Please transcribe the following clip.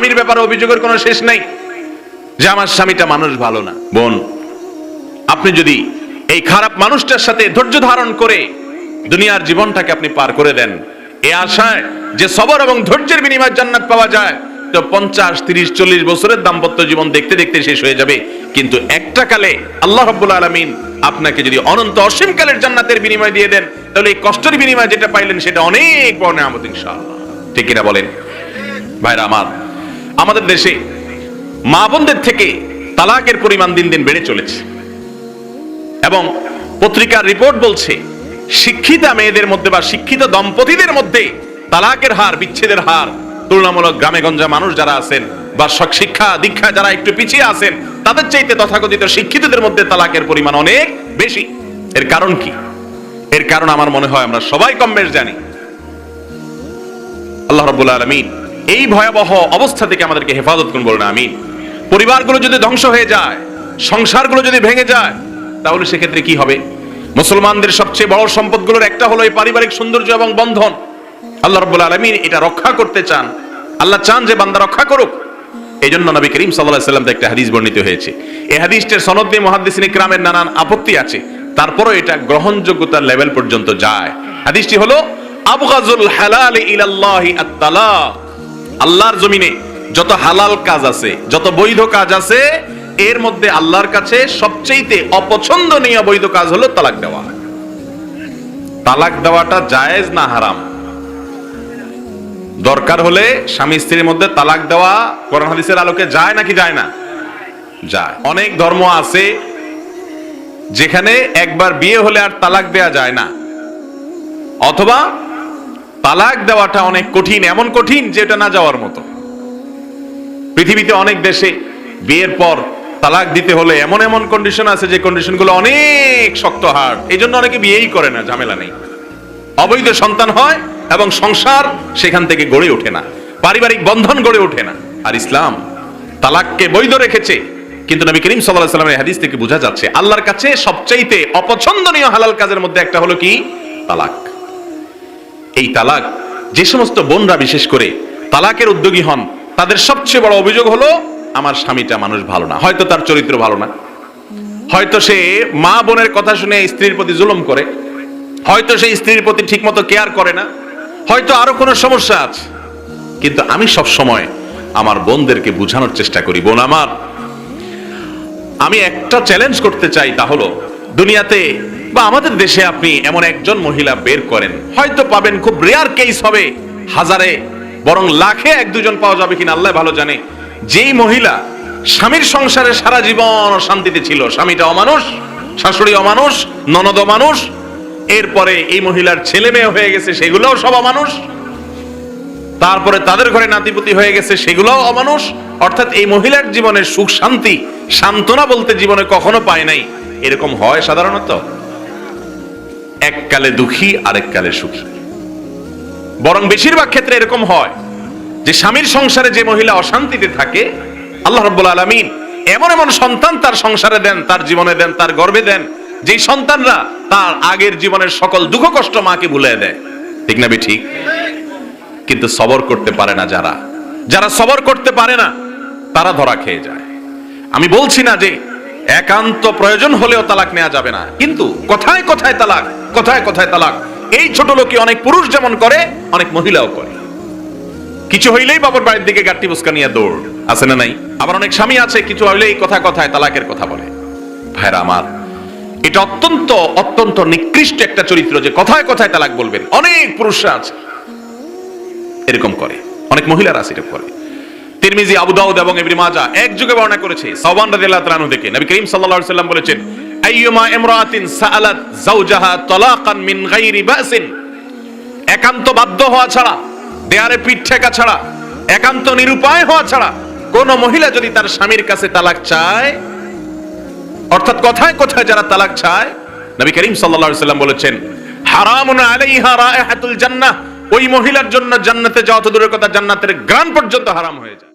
স্বামীর ব্যাপারে অভিযোগের কোনো শেষ নেই যে আমার স্বামীটা মানুষ ভালো না। বোন, আপনি যদি এই খারাপ মানুষটার সাথে ধৈর্য ধারণ করে দুনিয়ার জীবনটাকে আপনি পার করে দেন, এ আশায় যে সবর এবং ধৈর্যের বিনিময়ে জান্নাত পাওয়া যায়, তো পঞ্চাশ, তিরিশ, চল্লিশ বছরের দাম্পত্য জীবন দেখতে দেখতে শেষ হয়ে যাবে। কিন্তু একটা কালে আল্লাহ রব্বুল আলমিন আপনাকে যদি অনন্ত অসীম কালের জান্নাতের বিনিময় দিয়ে দেন, তাহলে এই কষ্টের বিনিময় যেটা পাইলেন সেটা অনেক বড় নেয়ামত ইনশাআল্লাহ। ঠিক কিনা বলেন? ভাইরা আমার আমাদের দেশে মা বোনদের থেকে তালাকের পরিমাণ দিন দিন বেড়ে চলেছে। এবং পত্রিকার রিপোর্ট বলছে, শিক্ষিতা মেয়েদের মধ্যে বা শিক্ষিত দম্পতিদের মধ্যে তালাকের হার, বিচ্ছেদের হার, তুলনামূলক গ্রামে গঞ্জা মানুষ যারা আছেন বা শিক্ষা দীক্ষা যারা একটু পিছিয়ে আছেন, তাদের চাইতে তথাকথিত শিক্ষিতদের মধ্যে তালাকের পরিমাণ অনেক বেশি। এর কারণ কি? এর কারণ আমার মনে হয় আমরা সবাই কম বেশ জানি। আল্লাহ রাব্বুল আলামিন এই ভয়াবহ অবস্থা থেকে আমাদেরকে হেফাজত করুন বলুন, আমিন। পরিবারগুলো যদি ধ্বংস হয়ে যায়, সংসারগুলো যদি ভেঙে যায়, তাহলে সেক্ষেত্রে কি হবে? মুসলমানদের সবচেয়ে বড় সম্পদগুলোর একটা হলো এই পারিবারিক সৌন্দর্য এবং বন্ধন। আল্লাহ রাব্বুল আলামিন এটা রক্ষা করতে চান। আল্লাহ চান যে বান্দা রক্ষা করুক। এই জন্য নবী করিম আলাইহি সাল্লাম একটা হাদিস বর্ণিত হয়েছে। এই হাদিসটার সনদ দিয়ে মুহাদ্দিসিন ইকরামের নানান আপত্তি আছে। তারপরও এটা গ্রহণযোগ্যতার লেভেল পর্যন্ত যায়। হাদিসটি হলো, আবগাজুল হালাল ইলাল্লাহি আত-তালাক। আল্লাহর জমিনে যত হালাল কাজ আছে, যত বৈধ কাজ আছে, এর মধ্যে আল্লাহর কাছে সবচেয়ে অপছন্দনীয় বৈধ কাজ হলো তালাক দেওয়া। তালাক দেওয়াটা জায়েজ না হারাম? দরকার হলে স্বামী স্ত্রীর মধ্যে তালাক দেওয়া কোরআন হাদিসের আলোকে যায় নাকি যায় না? যায়। অনেক ধর্ম আছে যেখানে একবার বিয়ে হলে আর তালাক দেয়া যায় না। অথবা তালাক দেওয়াটা অনেক কঠিন, এমন কঠিন যেটা না যাওয়ার মতো। পৃথিবীতে অনেক দেশে বিয়ের পর তালাক দিতে হলে এমন এমন কন্ডিশন আছে যে কন্ডিশনগুলো অনেক শক্ত হার্ড এই জন্য অনেকে বিয়েই করে না, ঝামেলা নেই। অবৈধ সন্তান হয় এবং সংসার সেখান থেকে গড়ে ওঠে না। পারিবারিক বন্ধন গড়ে ওঠে না। আর ইসলাম তালাককে বৈধ রেখেছে, কিন্তু নবী করিম আলাইহি সাল্লামের হাদিস থেকে বোঝা যাচ্ছে, আল্লাহর কাছে সবচাইতে অপছন্দনীয় হালাল কাজের মধ্যে একটা হলো কি? তালাক। এই তালাক। যে সমস্ত বোনরা বিশেষ করে তালাকের উদ্যোগী হন, তাদের সবচেয়ে বড় অভিযোগ হলো, আমার স্বামীটা মানুষ ভালো না। হয়তো তার চরিত্র ভালো না। হয়তো সে মা বোনের কথা শুনে স্ত্রীর প্রতি জুলুম করে। হয়তো সেই স্ত্রীর প্রতি ঠিকমতো কেয়ার করে না। হয়তো আরও কোনো সমস্যা আছে। কিন্তু আমি সব সময় আমার বোনদেরকে বোঝানোর চেষ্টা করি, বোন আমার, আমি একটা চ্যালেঞ্জ করতে চাই তা হলো, দুনিয়াতে বা আমাদের দেশে আপনি এমন একজন মহিলা বের করেন, হয়তো পাবেন খুব রেয়ার কেস হবে, হাজারে, বরং লাখে এক দুজন পাওয়া যাবে কিনা আল্লাহ ভালো জানে। যেই মহিলা স্বামীর সংসারে সারা জীবন শান্তিতে ছিল, স্বামীটা অমানুষ, শাশুড়ি অমানুষ, ননদ অমানুষ, এরপরে এই মহিলার ছেলে মেয়ে হয়ে গেছে, সেগুলোও সব অমানুষ। তারপরে তাদের ঘরে নাতিপুতি হয়ে গেছে, সেগুলোও অমানুষ। অর্থাৎ এই মহিলার জীবনে সুখ শান্তি, সান্ত্বনা বলতে জীবনে কখনো পায় নাই। এরকম হয় সাধারণত? এককালে দুঃখী আরেককালে সুখী। বরং বেশিরভাগ ক্ষেত্রে এরকম হয় যে স্বামীর সংসারে যে মহিলা অশান্তিতে থাকে, আল্লাহ রব্বুল আলমিন এমন এমন সন্তান তার সংসারে দেন, তার জীবনে দেন, তার গর্বে দেন, যেই সন্তানরা তার আগের জীবনের সকল দুঃখ কষ্ট মাকে ভুলে দেয়। ঠিক না ঠিক? কিন্তু সবর করতে পারে না যারা। যারা সবর করতে পারে না, তারা ধরা খেয়ে যায়। আমি বলছি না যে একান্ত প্রয়োজন হলেও তালাক নেওয়া যাবে না। কিন্তু কথায় কথায় তালাক কথায় কথায় তালাক? এই ছোট লোকে অনেক পুরুষ যেমন করে, অনেক মহিলাও করে। কিছু হইলেই বাবার বাড়ির দিকে গাট্টি বুসকা নিয়ে দৌড়। আছে না নাই? আবার অনেক স্বামী আছে, কিছু হইলেই কথা কথায় তালাকের কথা বলে। ভাইরা আমার, এটা অত্যন্ত অত্যন্ত নিকৃষ্ট একটা চরিত্র যে কথায় কথায় তালাক বলবেন। অনেক পুরুষরা আছে। এরকম করে। অনেক মহিলারা আছে এরকম করে। তিরমিজি, আবু দাউদ এবং ইবনে মাজাহ এক যুগে বর্ণনা করেছে। সাওবান রাদিয়াল্লাহু তাআলা থেকে নবী করিম সাল্লাল্লাহু আলাইহি সাল্লাম বলেছেন আইয়ুমা ইমরাতিন সাআলাত যাওজাহা তালাকান মিন গায়রি বাসিন। একান্ত বাধ্য হওয়া ছাড়া দেয়ারে পিঠ ছাড়া, একান্ত নিরুপায় হওয়া ছাড়া কোন মহিলা যদি তার স্বামীর কাছে তালাক চায়, অর্থাৎ কথায় কথায় যারা তালাক চায়, নবী করিম সাল্লাল্লাহু সাল্লাম বলেছেন, হারামুন আলাইহা রাইহাতুল জান্নাহ। ওই মহিলার জন্য জান্নাতে যাওয়া দূরের কথা, জান্নাতের গ্রান পর্যন্ত হারাম হয়ে যায়।